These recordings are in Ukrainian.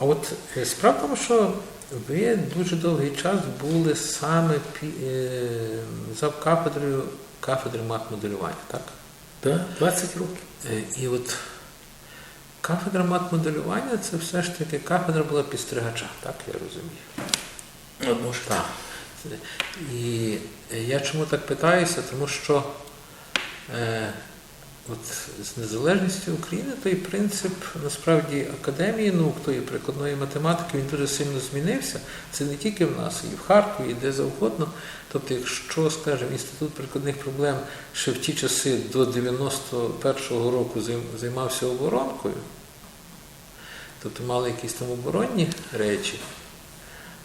А от е, справа в тому, що ви дуже довгий час були саме е, за кафедрою кафедри матмоделювання, так? Так, 20 років. Е, І от кафедра матмоделювання це все ж таки кафедра була підстригача, так я розумію. Може. Так. І я чому так питаюся? Тому що от з незалежністю України той принцип насправді академії наук, тої прикладної математики, він дуже сильно змінився. Це не тільки в нас, і в Харкові, і де завгодно. Тобто, якщо, скажімо, інститут прикладних проблем ще в ті часи до 91-го року займався оборонкою, тобто мали якісь там оборонні речі,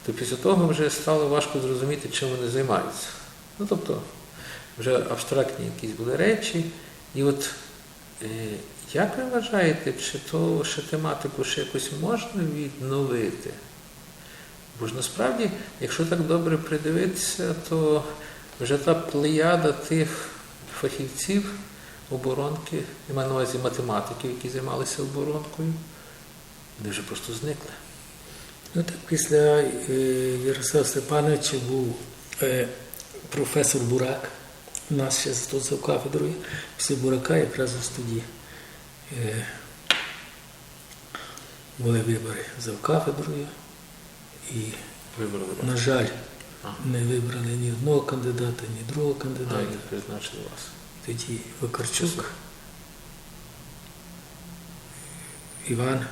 то після того вже стало важко зрозуміти, чим вони займаються. Ну, тобто, вже абстрактні якісь були речі. І от е, як ви вважаєте, чи то ще тематику ще якось можна відновити? Бо ж насправді, якщо так добре придивитися, то вже та плеяда тих фахівців оборонки, я маю на увазі математиків, які займалися оборонкою, вони вже просто зникли. Ну так після е, Ярослава Степановича був е, професор Бурак. У нас ще тут кафедрою. Після Бурака якраз ось тоді е, були вибори за кафедрою. І, Вибрали на жаль, Ага. не вибрали ні одного кандидата, ні другого А, кандидата. і призначили вас. Тоді Вакарчук, Іван,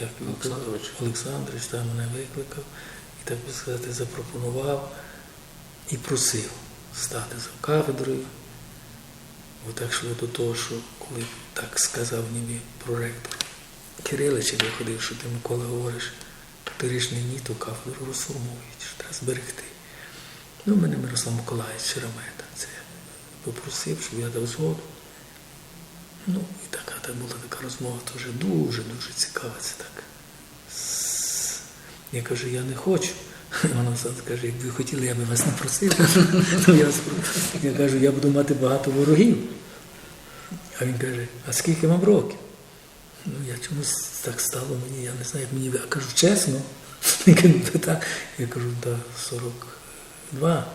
як Олександрович. Олександрович там мене викликав і, так би сказати, запропонував і просив стати за кафедрою. Отак шло до того, що коли так сказав ніби проректор Кирилич, я ходив, що ти Микола говориш, п'ятирічний ні, то кафедру розформують, що треба зберегти. Ну, мене Мирослав Миколаївич Шеремета це попросив, щоб я дав згоду. Ну, і така так була така розмова, теж дуже-дуже цікава. Це так. Я кажу, я не хочу. Вона каже, якби ви хотіли, я би вас не просив. Ну, я, кажу, я буду мати багато ворогів. А він каже, а скільки вам років? Ну, я чомусь так стало мені, я не знаю, як мені. А кажу, чесно. Він каже, «Та так. Я кажу, так, 42.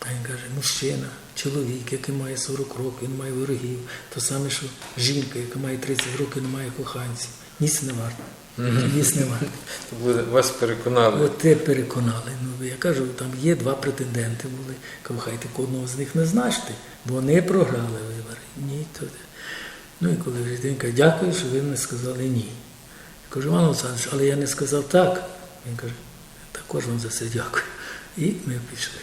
А він каже, мужчина, чоловік, який має 40 років, він має ворогів. То саме, що жінка, яка має 30 років, не має коханців. Ніц не варто. Не вас переконали. От те переконали. Ну, я кажу, там є два претенденти були. Кажу, хай так одного з них назначте, бо вони програли вибори. Ні, то. Ну і коли він каже, дякую, що ви мені сказали ні. Я кажу, Іван Олександрович, але я не сказав так. Він каже, також вам за це дякую. І ми пішли.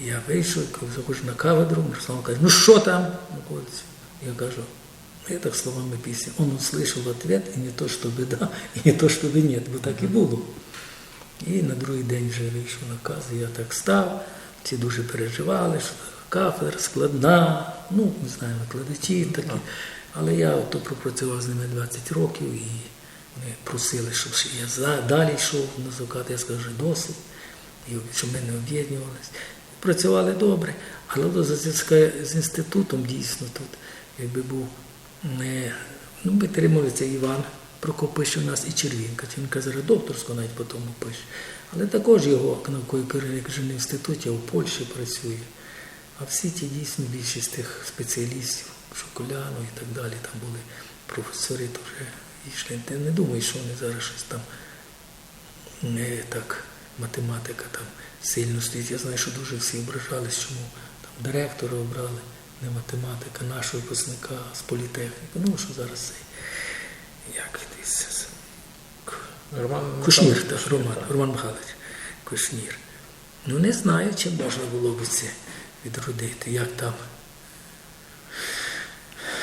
Я вийшов, коли заходжу на кафедру, Мирослав каже, ну що там? Я кажу, так словами пісні, он услышал ответ, і не то, що да, і не то, що ні, бо так і було. І на другий день вже вийшов наказ, і я так став, всі дуже переживали, що кафедра складна, ну, не знаю, викладачі такі. Але я то пропрацював з ними 20 років і вони просили, щоб я далі йшов на закат. Я що досить, і щоб ми не об'єднувалися. Працювали добре, але за з інститутом дійсно тут, якби був не ну, витримується Іван Прокопич у нас і Червінка. Червінка зараз докторську навіть по тому пише. Але також його науковий керівник вже в інституті, в Польщі працює. А всі ті дійсно більшість тих спеціалістів, Шоколяну і так далі, там були професори, то вже йшли. Я не думаю, що вони зараз щось там не так, математика там сильно стоїть. Я знаю, що дуже всі ображались, чому там директора обрали, не математика, нашого випускника з політехніки. Ну, що зараз цей, як Роман Кушнір, так, Роман. Роман Михайлович Кушнір. Ну не знаю, чи можна було б це відродити, як там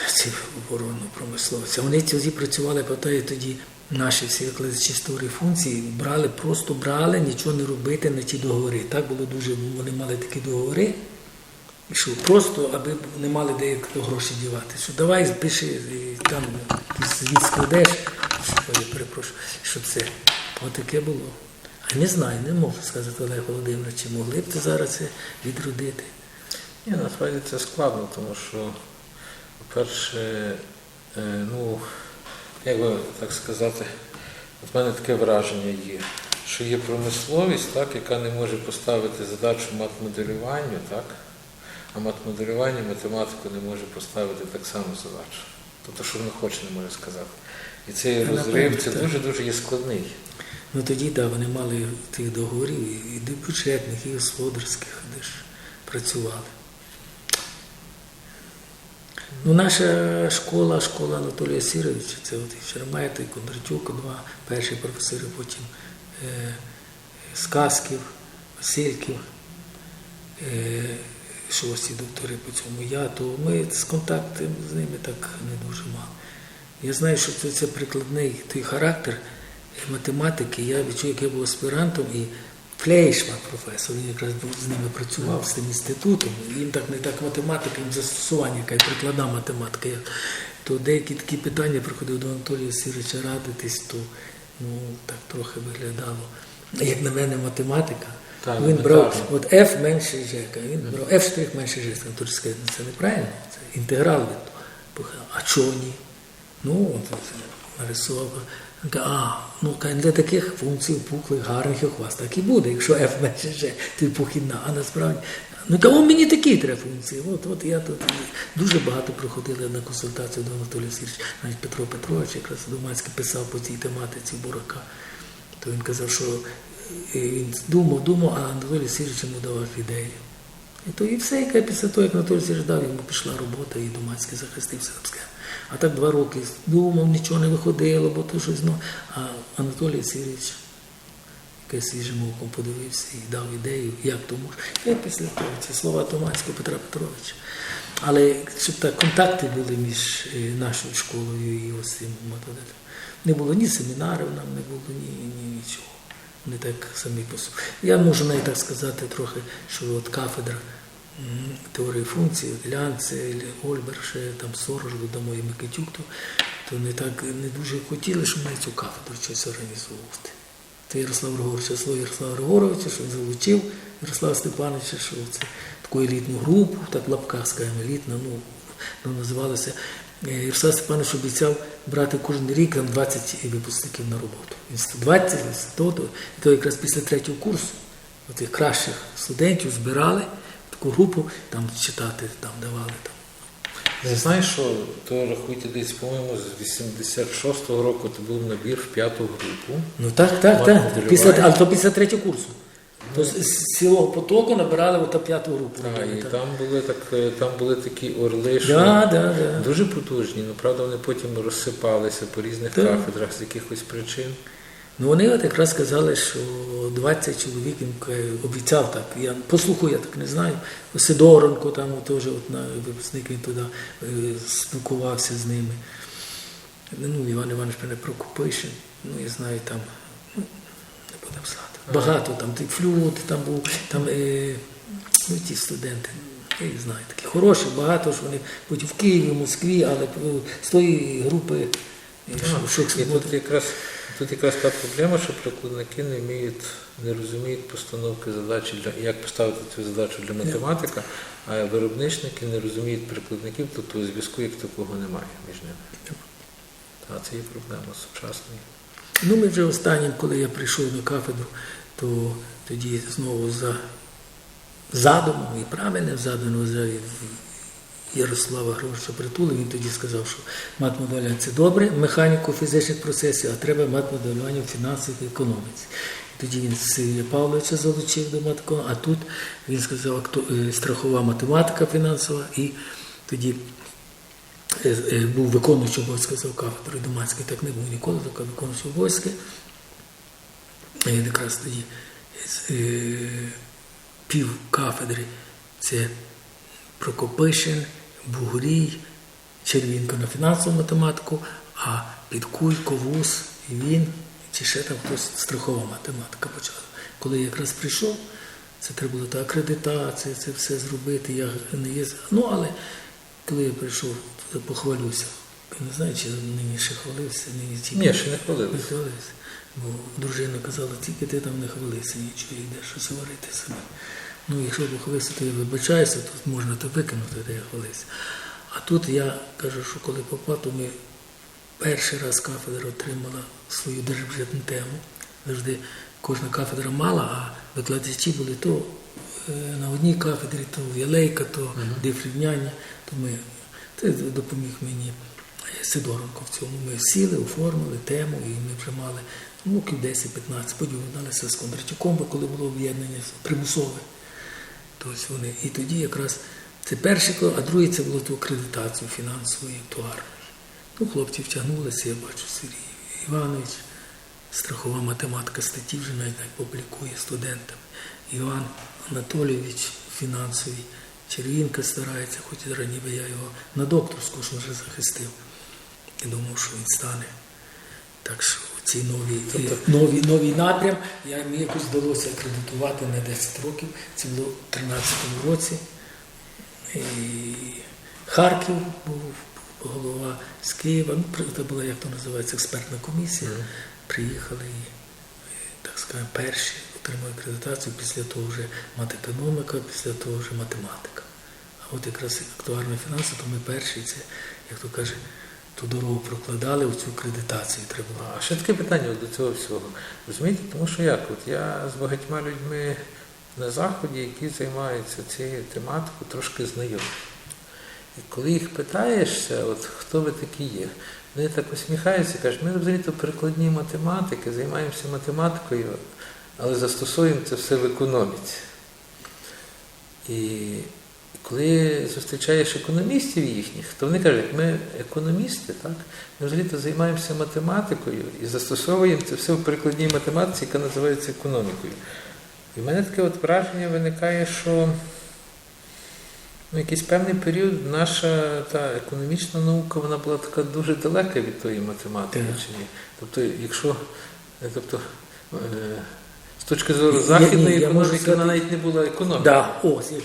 ці оборонно промисловці. Вони тоді працювали, пам'ятаю, тоді наші всі викладачі історії функції брали, просто брали, нічого не робити на ті договори. Так було дуже, вони мали такі договори, що просто, аби не мали де гроші дівати. Що давай пиши, там складеш, що, я перепрошую, що це. Отаке було. А не знаю, не можу сказати Олег Володимирович, чи могли б це зараз це відродити. Ні, насправді це складно, тому що, по-перше, е, ну, як би так сказати, в мене таке враження є, що є промисловість, так, яка не може поставити задачу матмоделюванню, так, а матмоделювання математику не може поставити так само задачу. Тобто, що воно хоче, не може сказати. І цей розрив це так. дуже-дуже є складний. Ну тоді да, вони мали тих договорів і, і бюджетних, і господарських, де ж працювали. Ну, наша школа, школа Анатолія Сіровича, це от і Кондратюк, два перші професори, потім е, Сказків, Васильків, е, шості доктори по цьому я, то ми з контактом з ними так не дуже мали. Я знаю, що це, це прикладний той характер математики. Я відчув, як я був аспірантом, і Флейшман, професор, він якраз був з ними працював з тим інститутом. Їм так не так математика, їм застосування, яка й прикладна математика. То деякі такі питання приходив до Анатолія Сірича радитись, то ну, так трохи виглядало. Як на мене, математика. Так, він брав от F менше Ж, він брав F штрих менше Ж. Сказав, «Ну, це неправильно, це інтеграл від того. А чого ні? Ну, от це нарисував. А, ну для таких функцій пухлих, гарних, як у вас, так і буде, якщо f менше g, то похідна. А насправді, ну он мені такі треба функції. От, от я тут дуже багато проходили на консультацію до Анатолія Сергійовича, навіть Петро Петрович, якраз Домацький писав по цій тематиці бурака. То він казав, що він думав, думав, а Анатолій Сергійович йому давав ідею. І то і все, яке після того, як Анатолій Сергійович дав, йому пішла робота, і Домацький захистився там. А так два роки думав, нічого не виходило, бо то щось знову. А Анатолій Сергійович якийсь свіжим оком подивився і дав ідею, як то може. Я після того це слова Томацького Петра Петровича. Але щоб так контакти були між е, нашою школою і ось цим методом. Не було ні семінарів, нам не було ні, ні нічого. Вони так самі по собі. Я можу навіть так сказати трохи, що от кафедра теорії функцій, от Лянце, Ольбер, ще там Сорош, додамо і Микитюк, то, то не так не дуже хотіли, щоб ми цю кафедру щось організовувати. Це Ярослав Григорович, слово Ярослава Григоровича, що він залучив Ярослава Степановича, що це таку елітну групу, так в лапках скажімо, елітна, ну, ну називалося. Е, Ярослав Степанович обіцяв брати кожен рік там 20 випускників на роботу. Він 20 то, то, і то якраз після третього курсу тих кращих студентів збирали в таку групу, там читати там давали там. Не знаєш, що то рахуйте десь, по-моєму, з 86-го року то був набір в п'яту групу. Ну так, так, так. Після, але то після третього курсу. То з цілого потоку набирали ота п'яту групу. Так, і там були так, е, там були такі орли, що Да, да, да. дуже потужні. Ну правда, вони потім розсипалися по різних Так. кафедрах з якихось причин. Ну вони от якраз сказали, що 20 чоловік він обіцяв так. Я по слуху я так не знаю. Сидоренко там теж от на випускник він туди е, спілкувався з ними. Ну, Іван Іванович мене Прокопишин, ну я знаю там, ну, не будемо сказати. Багато там тих флют, там був, там е, ну, ті студенти, я їх знаю, такі хороші, багато що вони потім в Києві, в Москві, але е, з тої групи, І тут якраз тут якраз та проблема, що прикладники не вміють, не розуміють постановки задачі для як поставити цю задачу для математика, а виробничники не розуміють прикладників, тобто зв'язку як такого немає між ними. Так, це є проблема сучасної. Ну, ми вже останнім, коли я прийшов на кафедру, то тоді знову за задумом і правильним задумом взяв Ярослава Григоровича Притули, він тоді сказав, що матмоделювання це добре, механіку фізичних процесів, а треба матмоделювання в фінансовій економіці. Тоді він Сергія Павловича залучив до матко, а тут він сказав, акту- е, страхова математика фінансова, і тоді е, е, був виконуючий обов'язки за кафедрою Домацький, так не був ніколи, так виконуючий обов'язки. Якраз тоді е, пів кафедри це Прокопишин, Бугрій, Червінко на фінансову математику, а Підкуйко, Вус, він, чи ще там хтось страхова математика почала. Коли я якраз прийшов, це треба було та акредитація, це все зробити. Я не є. Ну, але коли я прийшов, то похвалюся. Я не знаю, чи нині ще хвалився, нині тільки Ні, ще не не хвалився. Бо дружина казала, тільки ти там не хвалися, нічого йдеш щось варити себе. Ну, якщо похвалився, то я вибачаюся, то можна то викинути, де я хвалився. А тут я кажу, що коли попав, то ми перший раз кафедра отримала свою держбюджетну тему. Завжди кожна кафедра мала, а викладачі були то е, на одній кафедрі, то Вілейка, то Дифрівняні. То ми це допоміг мені Сидоренко в цьому. Ми сіли, оформили тему, і ми вже мали років 10-15, потім вдалися з Кондрачуком, бо коли було об'єднання примусове. Тобто вони. І тоді якраз це перший а другий це було ту акредитацію фінансову і. Ну, хлопці втягнулися, я бачу, Сергій Іванович, страхова математика статті вже навіть публікує студентам. Іван Анатолійович фінансовий, Червінка старається, хоч ніби я його на докторську ж вже захистив. І думав, що він стане. Так що ці нові, Тобто- нові, новий напрям я, мені якось вдалося акредитувати на 10 років. Це було в 2013 році. І Харків був голова з Києва. Ну, це була, як то називається, експертна комісія. Приїхали і, так скажемо, перші отримали акредитацію, після того вже матекономіка, після того вже математика. А от якраз актуарна фінанси, то ми перші, це, як то каже, ту дорогу прокладали, оцю акредитацію треба було. А ще таке питання до цього всього. Розумієте, тому що як? От я з багатьма людьми на заході, які займаються цією тематикою, трошки знайомий. І коли їх питаєшся, от хто ви такі є, вони так усміхаються кажуть, ми взагалі-то прикладні математики, займаємося математикою, але застосовуємо це все в економіці. І коли зустрічаєш економістів їхніх, то вони кажуть, ми економісти, так? ми взагалі-то займаємося математикою і застосовуємо це все в прикладній математиці, яка називається економікою. І в мене таке от враження виникає, що ну, якийсь певний період наша та економічна наука вона була така дуже далека від тої математики. Так. Чи ні? Тобто, якщо е, тобто, е, з точки зору західної ні, економіки, сказати- вона навіть не була економікою. Да, ось, я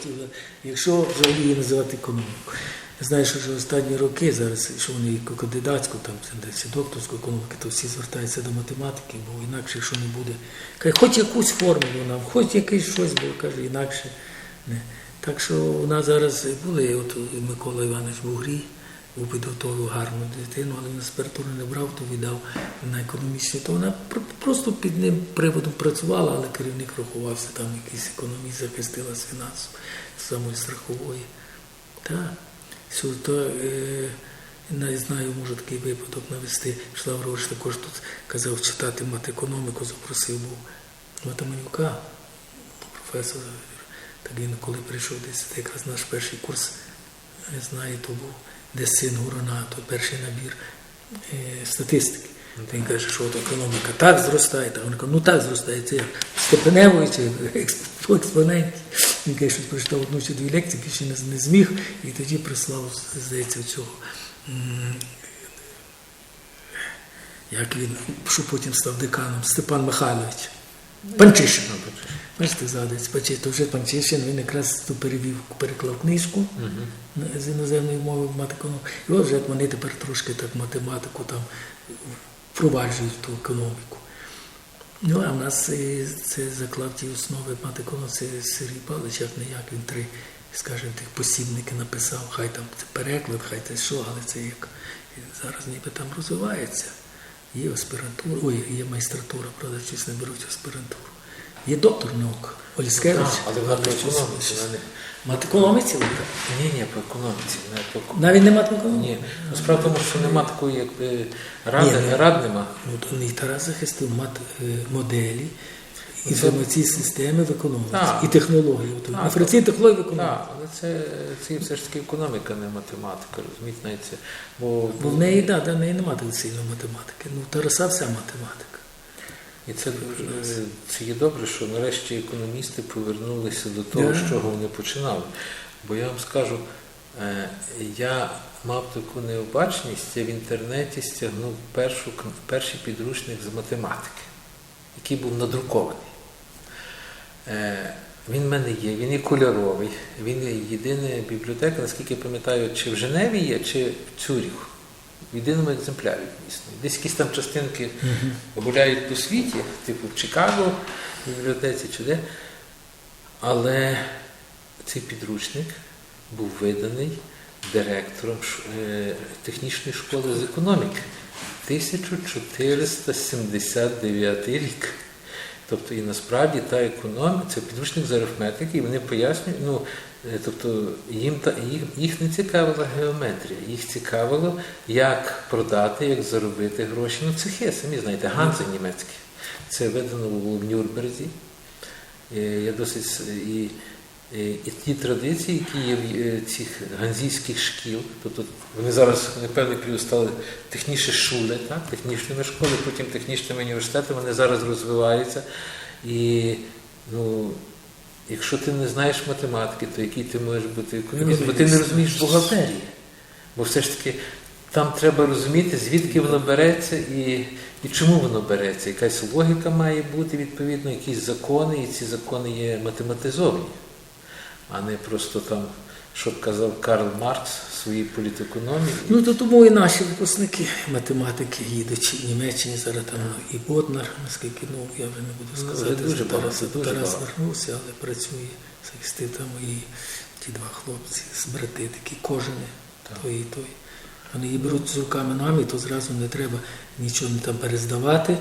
якщо взагалі її називати економікою. Знаю, що вже останні роки зараз, що вони кандидатську, там десь докторську економіки, то всі звертаються до математики, бо інакше, якщо не буде, каже, хоч якусь формулу нам, хоч якесь щось, бо каже, інакше не. Так що у нас зараз були, от Микола Іванович Бугрій, підготовив гарну дитину, але він аспіратуру не брав, то віддав на економічну. То вона просто під ним приводом працювала, але керівник рахувався, там якийсь економіст захистила з фінансів, самої страхової. Так. То, е, не знаю, можу такий випадок навести. Пішла Григорович також тут казав читати матекономіку, запросив був Матаманюка, професора. Так він коли прийшов десь, якраз наш перший курс, не знаю, то був десь син Гурона, то перший набір е, статистики. То Він каже, що от економіка так зростає, так він каже, ну так зростає, це як степеневої чи по експоненті. Він каже, що прочитав одну чи дві лекції, більше не, не зміг, і тоді прислав, здається, цього. Як він, що потім став деканом, Степан Михайлович. Панчишин. Бачите, Панчишин, то вже Панчишин, він якраз ту перевів, переклав книжку на- з іноземної мови в матекономіку. І от вже як вони тепер трошки так математику там впроваджують ту економіку. Ну, а в нас е, це заклав ті основи матекономіки, це Сергій Павлович, як не як він три, скажімо, тих посібники написав, хай там це переклад, хай це що, але це як зараз ніби там розвивається. Є аспірантура, ой, є майстратура, правда, щось не беруть аспірантуру. Є доктор наук Оліскевич. Але вона по економіці, вона не- Матекономіці? Ні, ні, по економіці. Не по... Навіть не матекономіці? Ні. Ну, справа в тому, що нема такої, якби ради, Ні, ні. рад нема. Ну, то не Тарас захистив мат, е, моделі, інформаційні системи в економіці і технології. Так, Інформаційні технології в економіці. Так, але це, це все ж таки економіка, не математика, розумієте, навіть це. Бо, Бо в неї, да, да, в неї такої сильної математики. Ну, Тараса вся математика. І це, це є добре, що нарешті економісти повернулися до того, з чого вони починали. Бо я вам скажу, е, я мав таку необачність, я в інтернеті стягнув першу, перший підручник з математики, який був надрукований. Е, Він в мене є, він є кольоровий, він єдина бібліотека, наскільки я пам'ятаю, чи в Женеві є, чи в Цюріху. В єдиному екземплярі дійсно. Десь якісь там частинки гуляють по світі, типу в Чикаго, в бібліотеці чи де. Але цей підручник був виданий директором е, технічної школи з економіки. 1479 рік. Тобто і насправді та економія, це підручник з арифметики, і вони пояснюють, ну, тобто їм та, їх, їх не цікавила геометрія, їх цікавило, як продати, як заробити гроші. Ну, цехи, самі знаєте, ганзи німецькі. Це видано було в Нюрнберзі. Е, Я досить і, і, і ті традиції, які є в е, цих ганзійських шкіл, тобто вони зараз на певний період стали технічні шули, так? технічними школами, потім технічними університетами, вони зараз розвиваються. І ну, якщо ти не знаєш математики, то який ти можеш бути економістом, бо ти не розумієш бухгалтерії. Бо все ж таки там треба розуміти, звідки воно береться і, і чому воно береться. Якась логіка має бути відповідно, якісь закони, і ці закони є математизовані, а не просто там, що казав Карл Маркс в своїй політекономії. Ну то тому і наші випускники математики їдуть в Німеччині зараз там і Боднар, наскільки ну я вже не буду Ну, сказати, Ну, дуже Тарас, дуже Тарас вернувся, але працює захистив і ті два хлопці з брати такі кожені, той і той. Вони її беруть з руками нами, то зразу не треба нічого там перездавати,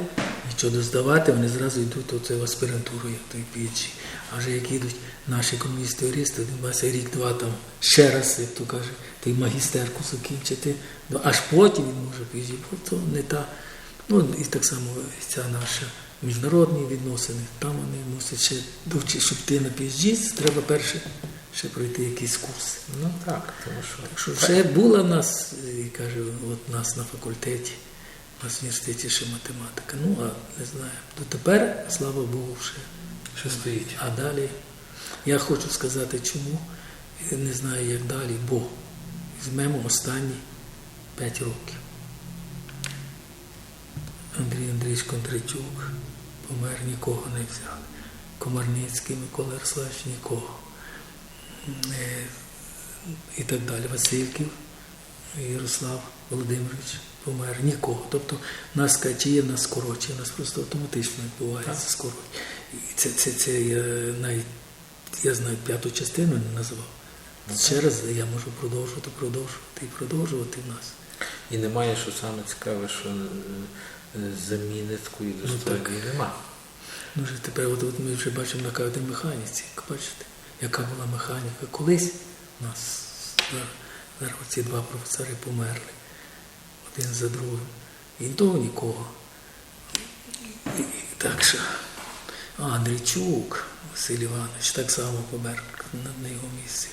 нічого доздавати, вони зразу йдуть оце в аспірантуру, як той PhD. А вже як їдуть наші комуністи-теористи, один рік-два там ще раз, як то каже, той магістерку закінчити, ну, аж потім він може PhD, бо то не та. Ну і так само ця наша міжнародні відносини, там вони мусять ще щоб ти на PhD, треба перше ще пройти якийсь курс. Ну так, тому що. Так що вже була нас, і каже, от нас на факультеті, у нас в університеті ще математика. Ну, а не знаю. Дотепер, слава Богу, ще. Що стоїть? А далі я хочу сказати, чому, не знаю, як далі, бо візьмемо останні 5 років. Андрій Андрійович Кондратюк помер, нікого не взяли. Комарницький, Микола Ярославович, нікого. Е, І так далі. Васильків, Ярослав Володимирович помер, нікого. Тобто нас качіє, нас скорочує, нас просто автоматично відбувається скорочення. І це, це, це я навіть я знаю п'яту частину не назвав. Ще раз я можу продовжувати, продовжувати і продовжувати в нас. І немає, що саме цікаве, що е, заміни такої достойної нема. Ну, вже тепер от, от ми вже бачимо на кадрі механіці, як бачите, яка була механіка. Колись у нас ці два професори померли один за другим. І того нікого. І, так що. Андрійчук Василь Іванович так само помер на, його місці.